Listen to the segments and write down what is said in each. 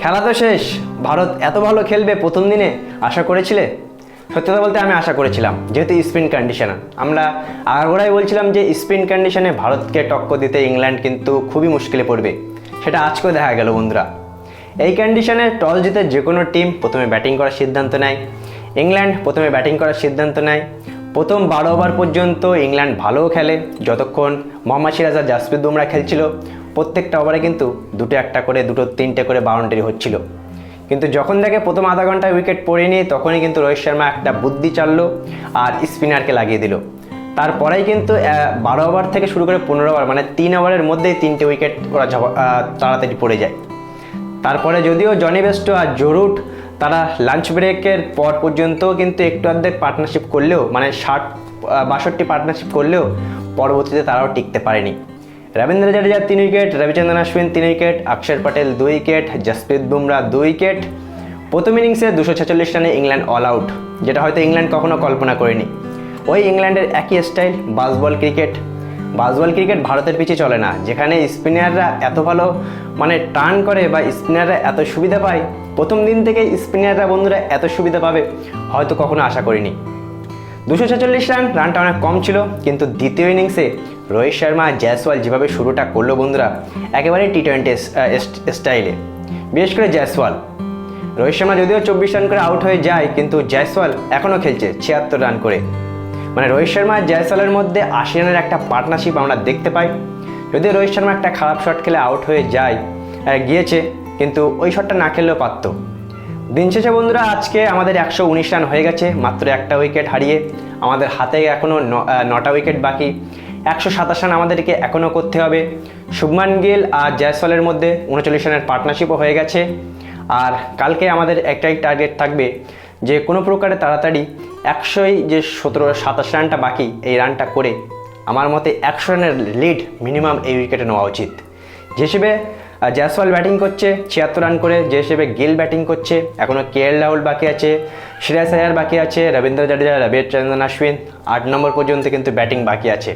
খেলা তো শেষ। ভারত এত ভালো খেলবে প্রথম দিনে, আশা করেছিলে? সত্যি কথা বলতে আমি আশা করেছিলাম, যেহেতু স্পিন কন্ডিশন আমরা আগাগোড়াই বলছিলাম যে স্পিন কন্ডিশনে ভারতকে টক্কর দিতে ইংল্যান্ড কিন্তু খুবই মুশকিলে পড়বে। সেটা আজকেও দেখা গেল বন্ধুরা। এই কন্ডিশনে টস জিতে যে কোনো টিম প্রথমে ব্যাটিং করার সিদ্ধান্ত নেয়। ইংল্যান্ড প্রথমে ব্যাটিং করার সিদ্ধান্ত নেয়। প্রথম বারো ওভার পর্যন্ত ইংল্যান্ড ভালোও খেলে। যতক্ষণ মোহাম্মদ সিরাজ আর জাসপ্রীত বুমরা খেলছিল প্রত্যেকটা ওভারে কিন্তু দুটো একটা করে, দুটো তিনটে করে বাউন্ডারি হচ্ছিল। কিন্তু যখন দেখে প্রথম আধা ঘন্টায় উইকেট পড়েনি তখনই কিন্তু রোহিত শর্মা একটা বুদ্ধি চাললো আর স্পিনারকে লাগিয়ে দিল। তারপরেই কিন্তু বারো ওভার থেকে শুরু করে পনেরো ওভার মানে তিন ওভারের মধ্যেই তিনটে উইকেট ওরা তাড়াতাড়ি পড়ে যায়। তারপরে যদিও জনি বেস্টো আর জরুট, তারা লাঞ্চ ব্রেকের পর পর্যন্ত কিন্তু একটু অর্ধেক পার্টনারশিপ করলেও মানে ষাট বাষট্টি পার্টনারশিপ করলেও, পরবর্তীতে তারাও টিকতে পারেনি। রবীন্দ্র জাডেজা তিন উইকেট, রবিচন্দ্রন অশ্বিন তিন উইকেট, অক্ষর পটেল দুই উইকেট, জসপ্রীত বুমরা দুই উইকেট। প্রথম ইনিংসে দুশো ছেচল্লিশ রানে ইংল্যান্ড অল আউট যেটা হয়তো ইংল্যান্ড কখনো কল্পনা করেনি। ওই ইংল্যান্ডের একই style bazball cricket bazball cricket ভারতের পিছিয়ে চলে না, যেখানে স্পিনাররা এত ভালো মানে টার্ন করে বা স্পিনাররা এত সুবিধা পায়, প্রথম দিন থেকে স্পিনাররা বন্ধুরা এত সুবিধা পাবে হয়তো কখনো আশা করিনি। দুশো ছেচল্লিশ রান রানটা অনেক কম ছিল, কিন্তু দ্বিতীয় ইনিংসে রোহিত শর্মা, জয়সওয়াল যেভাবে শুরুটা করল বন্ধুরা, একেবারে টি টোয়েন্টি স্টাইলে। বিশেষ করে জয়সওয়াল। রোহিত শর্মা যদিও চব্বিশ রান করে আউট হয়ে যায়, কিন্তু জয়সওয়াল এখনও খেলছে ছিয়াত্তর রান করে। মানে রোহিত শর্মা আর জয়সওয়ালের মধ্যে আশি রানের একটা পার্টনারশিপ আমরা দেখতে পাই। যদিও রোহিত শর্মা একটা খারাপ শট খেলে আউট হয়ে যায় গিয়েছে, কিন্তু ওই শটটা না খেললেও পারতো। দিন শেষে বন্ধুরা, আজকে আমাদের একশো উনিশ রান হয়ে গেছে, মাত্র একটা উইকেট হারিয়ে। আমাদের হাতে এখনও নটা উইকেট বাকি। একশো সাতাশ রান আমাদেরকে এখনও করতে হবে। শুভমান গিল আর জয়সওয়ালের মধ্যে উনচল্লিশ রানের পার্টনারশিপও হয়ে গেছে। আর কালকে আমাদের একটাই টার্গেট থাকবে যে কোনো প্রকারে তাড়াতাড়ি একশোই যে সতেরো, সাতাশ রানটা বাকি, এই রানটা করে আমার মতে একশো রানের লিড মিনিমাম এই উইকেটে নেওয়া উচিত। যে হিসেবে জয়সওয়াল ব্যাটিং করছে, ছিয়াত্তর রান করে, যে হিসেবে গিল ব্যাটিং করছে এখনও কে এল রাহুল বাকি আছে শ্রেয়াস আয়ার বাকি আছে, রবীন্দ্র জাডেজা রবিচন্দ্রন অশ্বিন আট নম্বর পর্যন্ত কিন্তু ব্যাটিং বাকি আছে।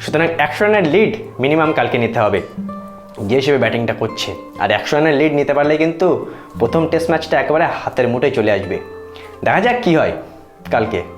সুতরাং একশো রানের লিড মিনিমাম কালকে নিতে হবে। যে হিসেবে ব্যাটিংটা করছে। আর একশো রানের লিড নিতে পারলে কিন্তু প্রথম টেস্ট ম্যাচটা একেবারে হাতের মুঠোয় চলে আসবে। দেখা যাক কী হয় কালকে।